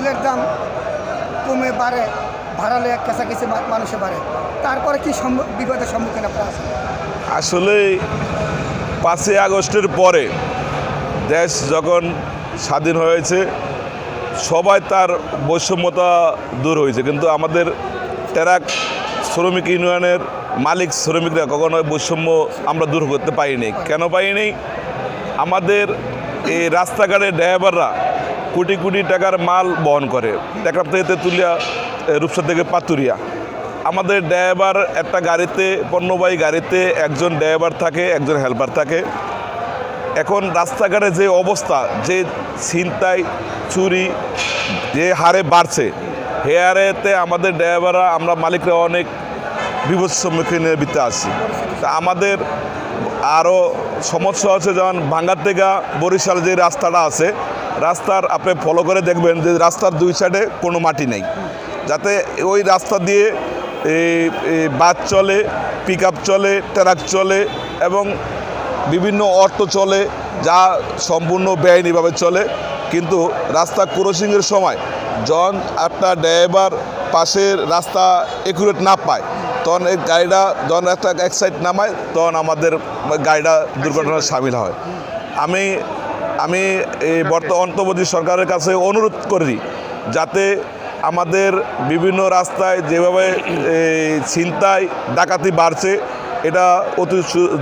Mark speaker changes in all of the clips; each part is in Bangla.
Speaker 1: ডিজেলের দাম কমে বাড়ে ভাড়ালে কাছাকাছি মানুষে বাড়ে। তারপরে কি বিপদের সম্মুখীন আপনারা
Speaker 2: আসলে পাঁচই আগস্টের পরে দেশ যখন স্বাধীন হয়েছে, সবাই তার বৈষম্যতা দূর হয়েছে। কিন্তু আমাদের ট্যারাক শ্রমিক ইউনিয়নের মালিক শ্রমিকরা কখনো বৈষম্য আমরা দূর করতে পারিনি। কেন পাইনি আমাদের এই রাস্তাঘাটের ড্রাইভাররা কোটি কোটি টাকার মাল বহন করে। টেকরাপ থেকে তেঁতুলিয়া রূপসা থেকে পাতুরিয়া। আমাদের ড্রাইভার একটা গাড়িতে, পণ্যবাহী গাড়িতে একজন ড্রাইভার থাকে, একজন হেল্পার থাকে। এখন রাস্তাঘাটে যে অবস্থা, যে ছিনতাই, চুরি, যে হারে বাড়ছে হে হারেতে আমাদের ড্রাইভাররা, আমরা মালিকরা অনেক বিপদ সম্মুখীনের ভিতরে আছি। তা আমাদের আরও সমস্যা হচ্ছে, যেমন ভাঙ্গার থেকে বরিশাল যে রাস্তাটা আছে রাস্তার আপনি ফলো করে দেখবেন যে রাস্তার দুই সাইডে কোনো মাটি নেই। যাতে ওই রাস্তা দিয়ে বাস চলে পিক চলে ট্রাক চলে এবং বিভিন্ন অটো চলে, যা সম্পূর্ণ বেআইনিভাবে চলে। কিন্তু রাস্তা ক্রসিংয়ের সময় যখন একটা ড্রাইভার পাশের রাস্তা একুরেট না পায়, তখন এই গাড়িটা যখন একটা এক সাইড নামায়, তখন আমাদের গাড়িটা দুর্ঘটনায় সামিল হয়। আমি আমি এই বর্তমান অন্তর্বর্তী সরকারের কাছে অনুরোধ করি যাতে আমাদের বিভিন্ন রাস্তায় যেভাবে ছিনতাই, ডাকাতি বাড়ছে, এটা অতি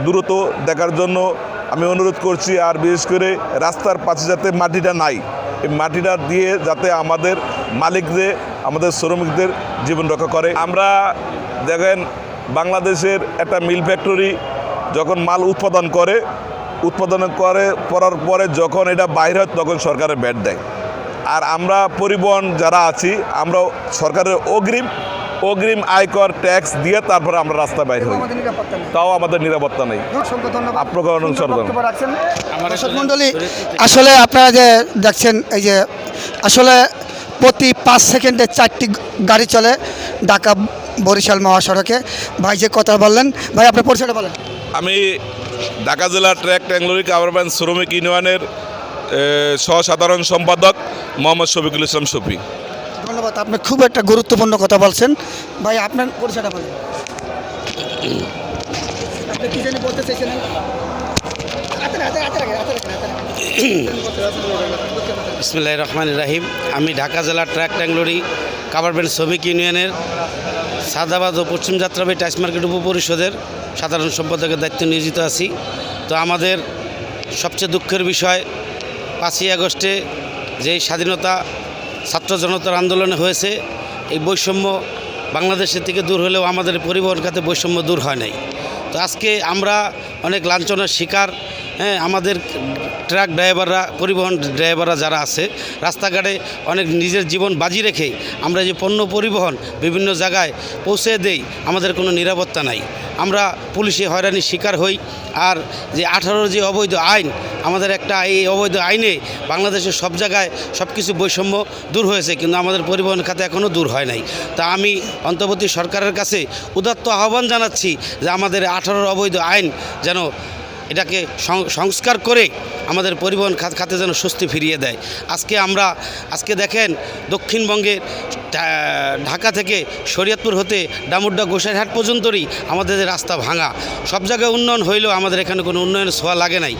Speaker 2: দ্রুত দেখার জন্য আমি অনুরোধ করছি। আর বিশেষ করে রাস্তার পাশে যাতে মাটিটা নাই, এই মাটিটা দিয়ে যাতে আমাদের মালিকদের, আমাদের শ্রমিকদের জীবন রক্ষা করে। আমরা দেখেন, বাংলাদেশের একটা মিল ফ্যাক্টরি যখন মাল উৎপাদন করে উৎপাদন করে করার পরে যখন এটা বাইরে হয় তখন সরকারের ব্যাট দেয়। আর আমরা পরিবহন যারা আছি আমরা সরকারের অগ্রিম অগ্রিম আয়কর ট্যাক্স দিয়ে তারপরে আমরা রাস্তা বাইর হই। তাও আমাদের নিরাপত্তা নেই।
Speaker 1: অসংখ্য
Speaker 2: আপনাকে
Speaker 1: দর্শক মণ্ডলী আসলে আপনারা যে দেখছেন এই যে আসলে প্রতি পাঁচ সেকেন্ডে চারটি গাড়ি চলে ঢাকা বরিশাল মহাসড়কে। ভাই যে কথা বললেন ভাই আপনার পরিচয়টা বলেন।
Speaker 2: আমি ঢাকা জেলা ট্র্যাক ট্যাংলোরি কাভারব্যান্ড শ্রমিক ইউনিয়নের সহসাধারণ সম্পাদক মোহাম্মদ শফিকুল ইসলাম শফি।
Speaker 1: ধন্যবাদ আপনি খুব একটা গুরুত্বপূর্ণ কথা বলছেন। ভাই আপনার পরিচয়টা বলেন। আপনি কি জানি বলতে।
Speaker 3: বিসমুল্লাহ রহমান রাহিম। আমি ঢাকা জেলার ট্র্যাক ট্যাংলোরি কাভারব্যান্ড শ্রমিক ইউনিয়নের সাদাবাদ ও পশ্চিম যাত্রাবাড়ি টাইস মার্কেট উপপরিষদের সাধারণ সম্পাদকের দায়িত্ব নিয়োজিত আছি। তো আমাদের সবচেয়ে দুঃখের বিষয়, পাঁচই আগস্টে যেই স্বাধীনতা, ছাত্র জনতার আন্দোলনে হয়েছে, এই বৈষম্য বাংলাদেশের থেকে দূর হলেও আমাদের পরিবহন খাতে বৈষম্য দূর হয় নাই। তো আজকে আমরা অনেক লাঞ্ছনার শিকার হ্যাঁ আমাদের ট্রাক ড্রাইভাররা, পরিবহন ড্রাইভাররা যারা আছে, রাস্তাঘাটে অনেক নিজের জীবন বাজি রেখে আমরা যে পণ্য পরিবহন বিভিন্ন জায়গায় পৌঁছে দেই, আমাদের কোনো নিরাপত্তা নাই। আমরা পুলিশে হয়রানির শিকার হই আর যে আঠারোর যে অবৈধ আইন, আমাদের একটা এই অবৈধ আইনে বাংলাদেশের সব জায়গায় সব কিছু বৈষম্য দূর হয়েছে কিন্তু আমাদের পরিবহন খাতে এখনও দূর হয় নাই। তা আমি অন্তর্বর্তী সরকারের কাছে উদাত্ত আহ্বান জানাচ্ছি যে আমাদের আঠারোর অবৈধ আইন যেন এটাকে সংস্কার করে আমাদের পরিবহন খাত খাতে যেন স্বস্তি ফিরিয়ে দেয়। আজকে আমরা, আজকে দেখেন দক্ষিণবঙ্গের ঢাকা থেকে শরীয়তপুর হতে ডামুড্ডা গোসাইহাট পর্যন্তই আমাদের রাস্তা ভাঙা। সব জায়গায় উন্নয়ন হইলেও আমাদের এখানে কোনো উন্নয়নের ছোঁয়া লাগে নাই।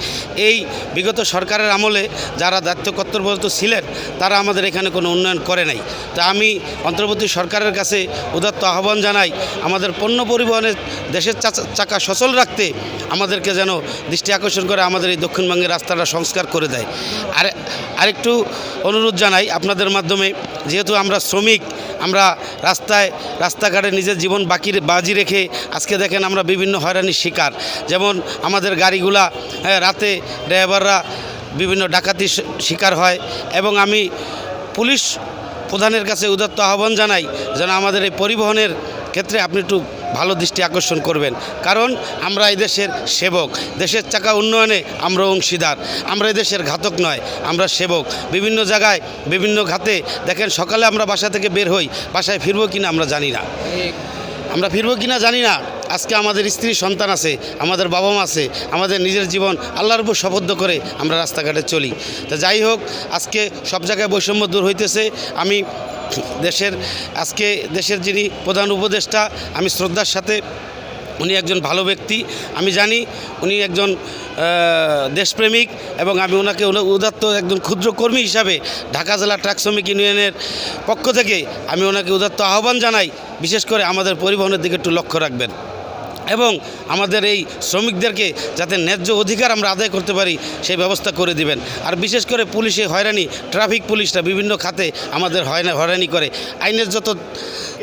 Speaker 3: এই বিগত সরকারের আমলে যারা দায়িত্ব কর্তব্যরত ছিলেন, তারা আমাদের এখানে কোনো উন্নয়ন করে নাই। তা আমি অন্তর্বর্তী সরকারের কাছে উদাত্ত আহ্বান জানাই, আমাদের পণ্য পরিবহনের দেশের চাকা সচল রাখতে আমাদেরকে যেন দৃষ্টি আকর্ষণ করে আমাদের এই দক্ষিণবঙ্গের রাস্তাটা সংস্কার করে দেয়। আর, আরেকটু অনুরোধ জানাই আপনাদের মাধ্যমে, যেহেতু আমরা শ্রমিক, আমরা রাস্তায়, রাস্তাঘাটে নিজের জীবন বাকি বাজি রেখে আজকে দেখেন আমরা বিভিন্ন হয়রানির শিকার। যেমন আমাদের গাড়িগুলা রাতে ড্রাইভাররা বিভিন্ন ডাকাতির শিকার হয় এবং আমি পুলিশ প্রধানের কাছে উদাত্ত আহ্বান জানাই যেন আমাদের এই পরিবহনের ক্ষেত্রে আপনি একটু ভালো দৃষ্টি আকর্ষণ করবেন। কারণ আমরা দেশের সেবক। দেশের চাকা উন্নয়নে আমরা অংশীদার। আমরা দেশের ঘাতক নয়, আমরা সেবক। বিভিন্ন জায়গায়, বিভিন্ন ঘাতে দেখেন সকালে আমরা বাসা থেকে বের হই, বাসায় ফিরবো কিনা আমরা জানি না। আমরা ফিরবো কিনা জানি না। আজকে আমাদের স্ত্রী সন্তান আছে, আমাদের বাবা মা আছে, আমাদের নিজের জীবন আল্লাহর উপর শপথ করে আমরা রাস্তাঘাটে চলি। তা যাই হোক, আজকে সব জায়গায় বৈষম্য দূর হইতেছে। আমি দেশের, আজকে দেশের যিনি প্রধান উপদেষ্টা, আমি শ্রদ্ধার সাথে উনি একজন ভালো ব্যক্তি, আমি জানি উনি একজন দেশপ্রেমিক এবং আমি ওনাকে উদাত্ত একজন ক্ষুদ্র কর্মী হিসাবে ঢাকা জেলা ট্রাক শ্রমিক ইউনিয়নের পক্ষ থেকে আমি ওনাকে উদাত্ত আহ্বান জানাই। বিশেষ করে আমাদের পরিবহনের দিকে একটু লক্ষ্য রাখবেন। এবং আমাদের এই শ্রমিকদেরকে যাতে ন্যায্য অধিকার আমরা আদায় করতে পারি, সেই ব্যবস্থা করে দিবেন। আর বিশেষ করে পুলিশে হয়রানি, ট্রাফিক পুলিশরা বিভিন্ন খাতে আমাদের হয়না, হয়রানি করে। আইনের যত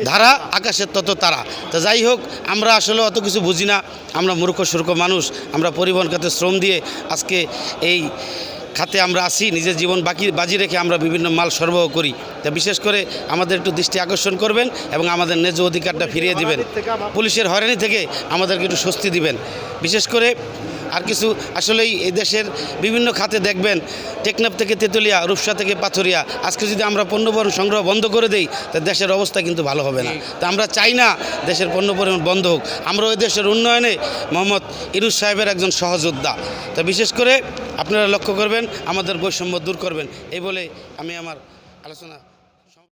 Speaker 3: ধারা, আকাশের তত তারা। তো যাই হোক, আমরা আসলে অত কিছু বুঝি না। আমরা মূর্খ, সূর্খ মানুষ। আমরা পরিবহন খাতে শ্রম দিয়ে আজকে এই খাতে আমরা আসি নিজের জীবন বাকি, বাজি রেখে আমরা বিভিন্ন মাল সরবরাহ করি। তা বিশেষ করে আমাদের একটু দৃষ্টি আকর্ষণ করবেন এবং আমাদের ন্যায্য অধিকারটা ফিরিয়ে দিবেন। পুলিশের হয়রানি থেকে আমাদেরকে একটু স্বস্তি দিবেন। বিশেষ করে আর কিছু আসলেই এই দেশের বিভিন্ন খাতে দেখবেন টেকনাফ থেকে তেঁতুলিয়া রূপসা থেকে পাথরিয়া। আজকে যদি আমরা পণ্য পরিবহন সংগ্রহ বন্ধ করে দেই তা দেশের অবস্থা কিন্তু ভালো হবে না। তা আমরা চাই না দেশের পণ্য পরিবহন বন্ধ হোক। আমরা ওই দেশের উন্নয়নে মোহাম্মদ ইরুজ সাহেবের একজন সহযোদ্ধা। তা বিশেষ করে আপনারা লক্ষ্য করবেন আমাদের বৈষম্য দূর করবেন। এই বলে আমি আমার আলোচনা